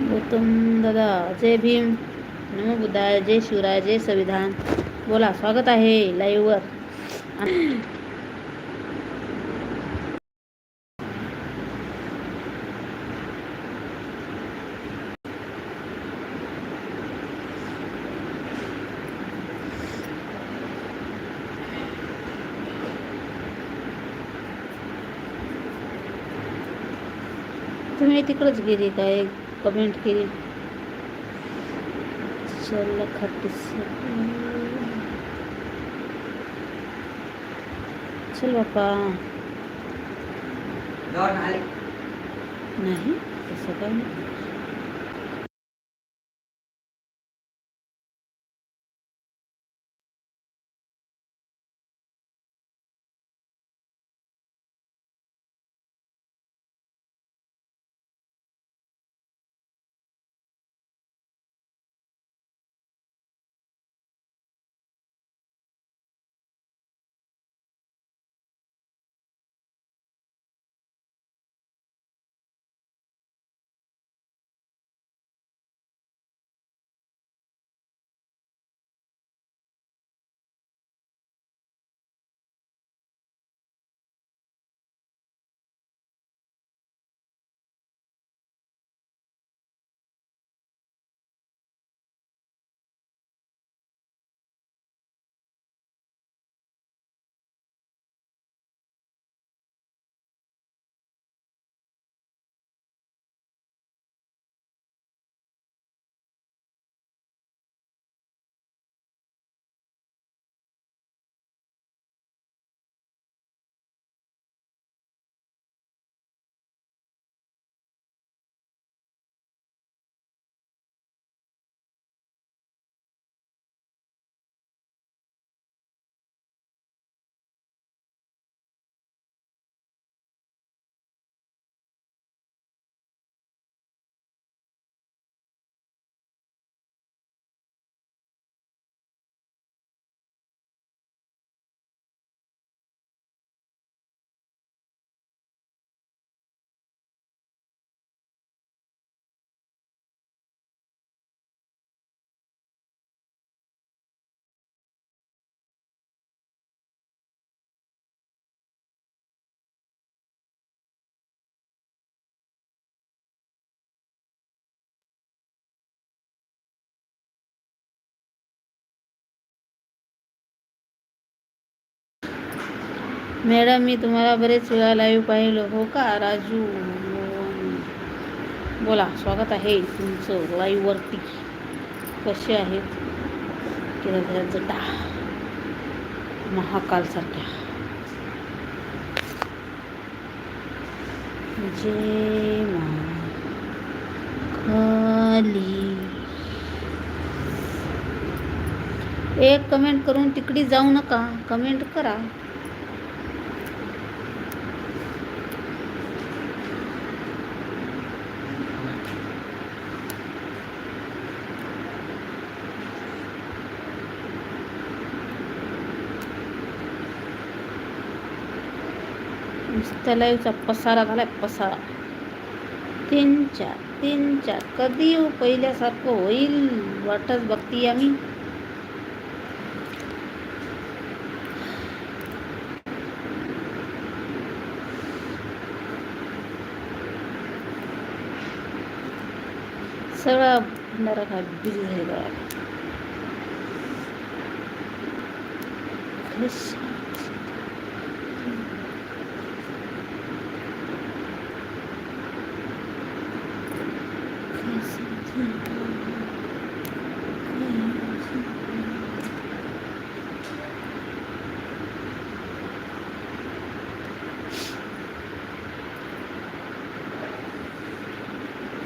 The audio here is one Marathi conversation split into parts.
गौतम दादा जय भीम। नमो बुद्धाय। जय शिवराय। जय संविधान। बोला स्वागत आहे लाईव्हवर तुम्ही तिकडंच गेली काय? कमेंट केली. चल चल बापा नाही तसं काय नाही. मॅडम मी तुम्हाला बरेच वेळा लाईव्ह पाहिलं. हो का राजू? बोला स्वागत आहे तुमचं लाईव्हवरती कसे आहेत? केलं जटा महाकालसारख्या जय खाली एक कमेंट करून तिकडे जाऊ नका. कमेंट करा. लाईव्हचा पसारा झालाय, पसारा. तीन चार तीन चार येऊ पहिल्यासारखं होईल वाटच बघती आम्ही. सगळा बिझी झालेला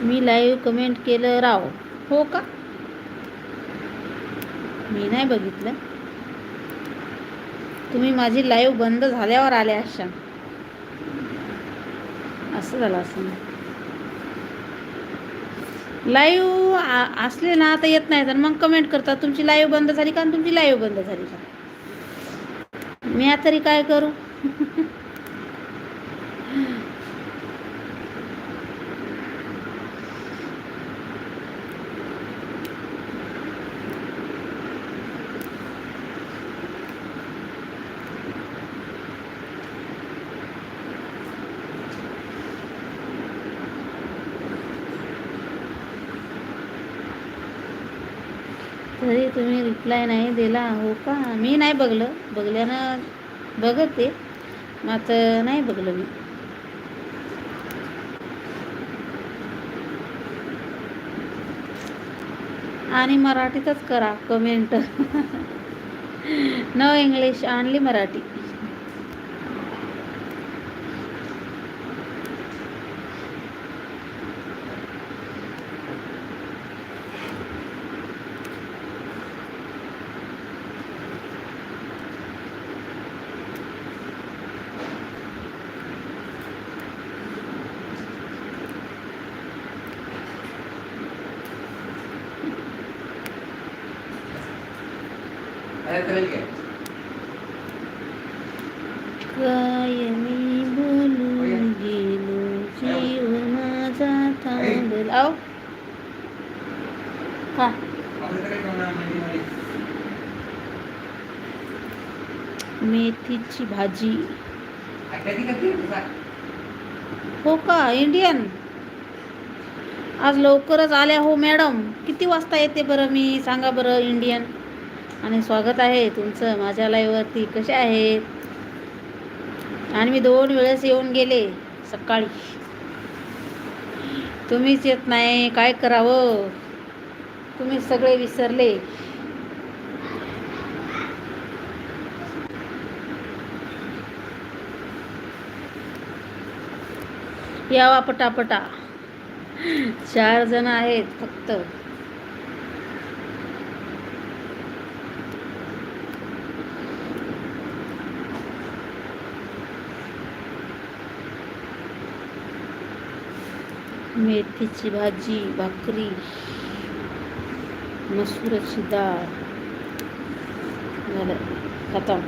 मी लाईव्ह कमेंट केलं राव. हो का? मी नाही बघितलं. तुम्ही माझी लाईव्ह बंद झाल्यावर आल्या अशा असं झालं असं. लाईव्ह असले ना आता येत नाही तर मग कमेंट करतात तुमची लाईव्ह बंद झाली का आणि तुमची लाईव्ह बंद झाली का? मी तरी काय करू तुम्ही रिप्लाय नाही दिला. हो का? मी नाही बघलं. बघल्यानं बघते. मात्र नाही बघलं मी. आणि मराठीतच करा कमेंट नो इंग्लिश आणली मराठी काय करेल काय काय मी बोलून गेलो जीव माझा थांबला आहो का आपल्याकडे काय मेथीची भाजी. हो का? इंडियन आज लवकरच आल्या हो मॅडम किती वाजता येते बरं मी? सांगा बरं इंडियन आणि स्वागत आहे तुमचं माझ्या लाईव्हवरती कसे आहेत? आणि मी दोन वेळेस येऊन गेले सकाळी. तुम्हीच येत नाही. काय करावं? तुम्ही सगळे विसरले. यावा पटापटा. चार जण आहेत फक्त. मेथीची भाजी भाकरी. मसूराची डाळ झालं खतम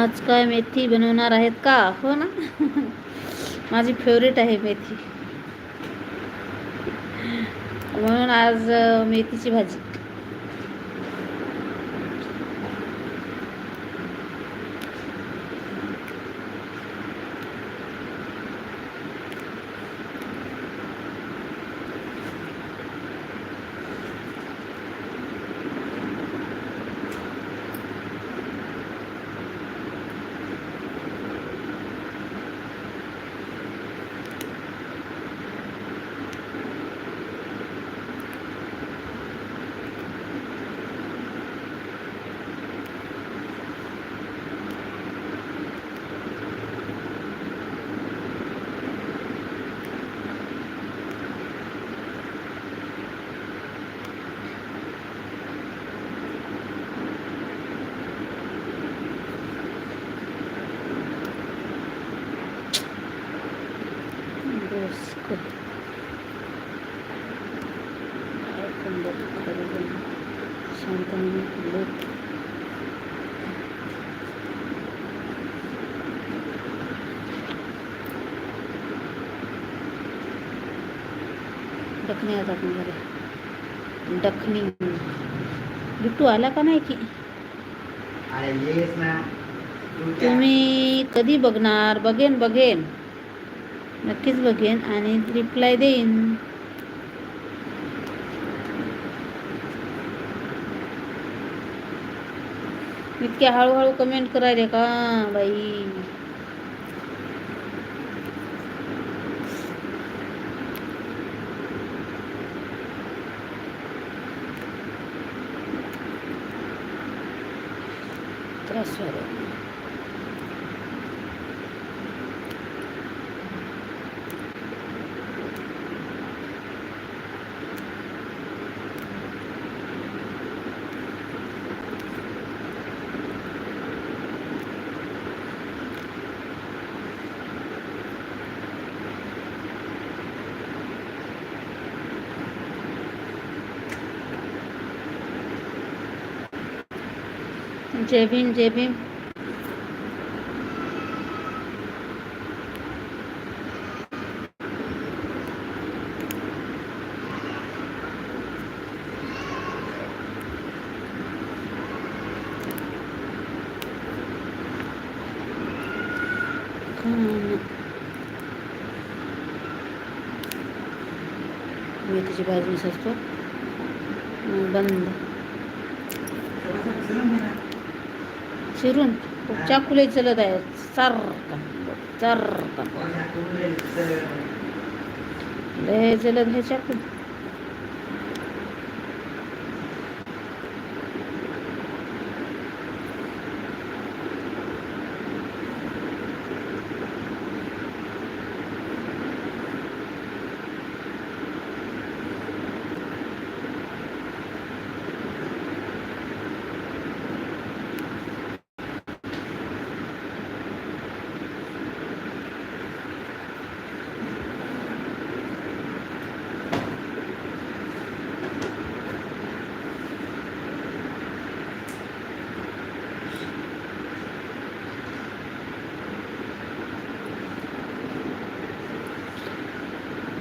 आज काय मेथी बनवणार आहेत का? हो ना? माझी फेवरेट आहे मेथी. म्हणून आज मेथीची भाजी. डोसकं. काय कंबर खरं बोल. शांतपणे बोलत. डखणी आता घरी डखणी बिट्टू आला का नाही की अरे येस ना तू क्या? तुम्ही कधी बघणार बघेन बघेन नक्कीच बघेन आणि रिप्लाय देईन. इतक्या हळूहळू कमेंट करायले का बाई? जय भीम जय भीम मेथीची भाजी सजतो बंद चिरून चाकुले चलत आहे. चर चर लय चलत हे चाकू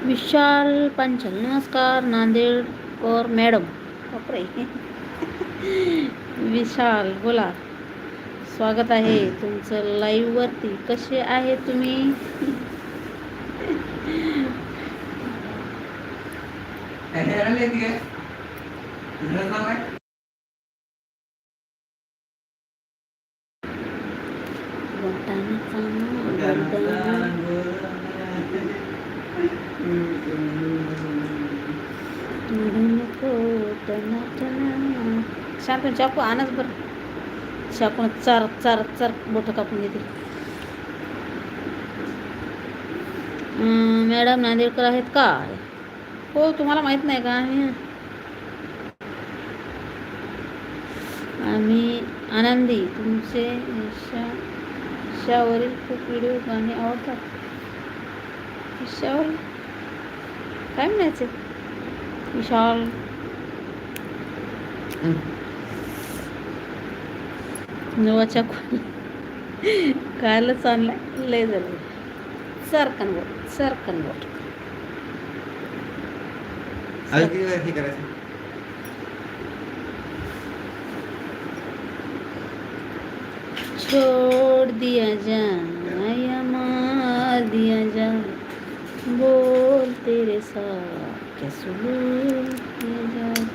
विशाल पांचल नमस्कार नांदेड और मॅडम. बापरे. विशाल बोला. स्वागत आहे तुमचं लाईव्हवरती कसे आहे तुम्ही? शांत चाकू आणच बरं. चाकून चार चार चार बोटं कापून घेतील. मॅडम नांदेडकर आहेत का? हो तुम्हाला माहीत नाही का? आम्ही आम्ही आनंदी. तुमचे ईशा ईशावरील खूप व्हिडिओ गाणे आवडतात. ईशावर काय म्हणायचं? विशाल नवाच्या कायलाच आणलाय लय झालं. सरकन बोट सरकन बोट छोड़ दिया जाए या मार दिया जाए बोल तेरे साथ क्या सुलूक किया जाए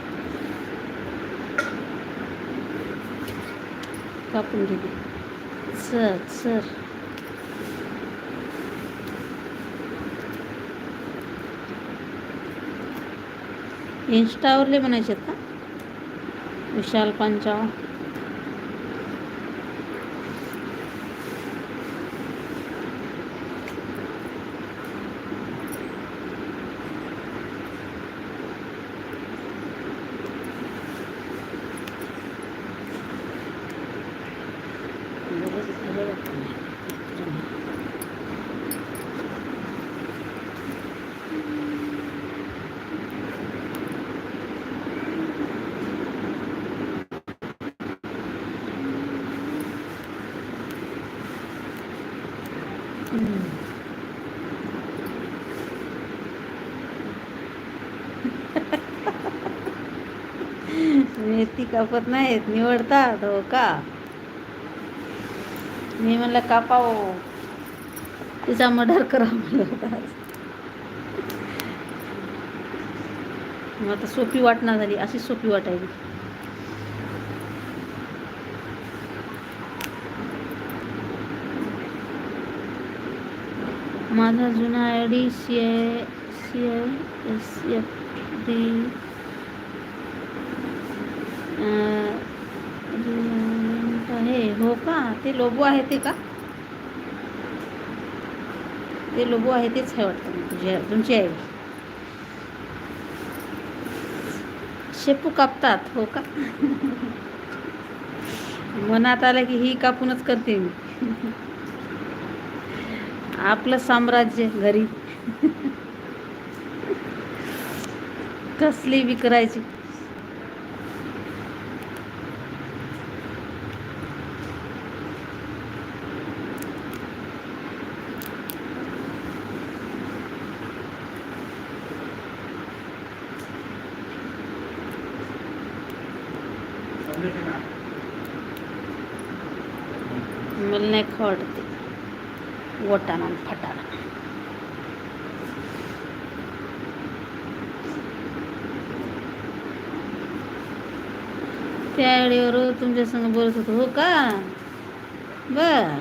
कापून घेते. Sir sir. इन्स्टावरले बनायचे आहेत का? विशाल पंचाव. मेथी कापत नाहीत निवडतात हो का मी म्हणलं कापाव तिचा मर्डर करा म्हणलं मग आता सोपी वाटणा झाली अशी सोपी वाटायची माझा जुना I D C I C I S F D आहे. हो का? ते लोबो आहे ते का? ते लोबो आहे तेच आहे वाटतं तुझ्या तुमची आई. शेपू कापतात हो का? मनात आलं की ही कापूनच करते मी. आपलं साम्राज्य घरी. कसली विकरायची मला नाही खा वाटते वटाणा आणि फटाणा त्या वेळेवर बोलत होतो हो का? बर.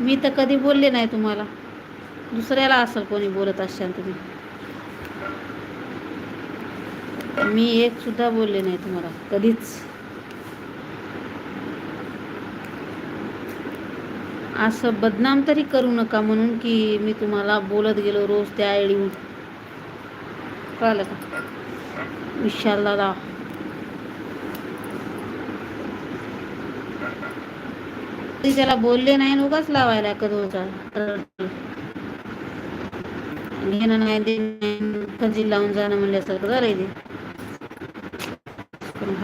मी तर कधी बोलले नाही तुम्हाला. दुसऱ्याला असेल कोणी बोलत असाल तुम्ही. मी एक सुद्धा बोलले नाही तुम्हाला कधीच. असं बदनाम तरी करू नका म्हणून की मी तुम्हाला बोलत गेलो रोज त्या येऊन कळालं का? विशाल दादा तरी त्याला बोलले नाही उगाच लावायला कधोचा घेणं नाही दे नाही लावून जाणं म्हणल्यासारखं करायचे ते. पण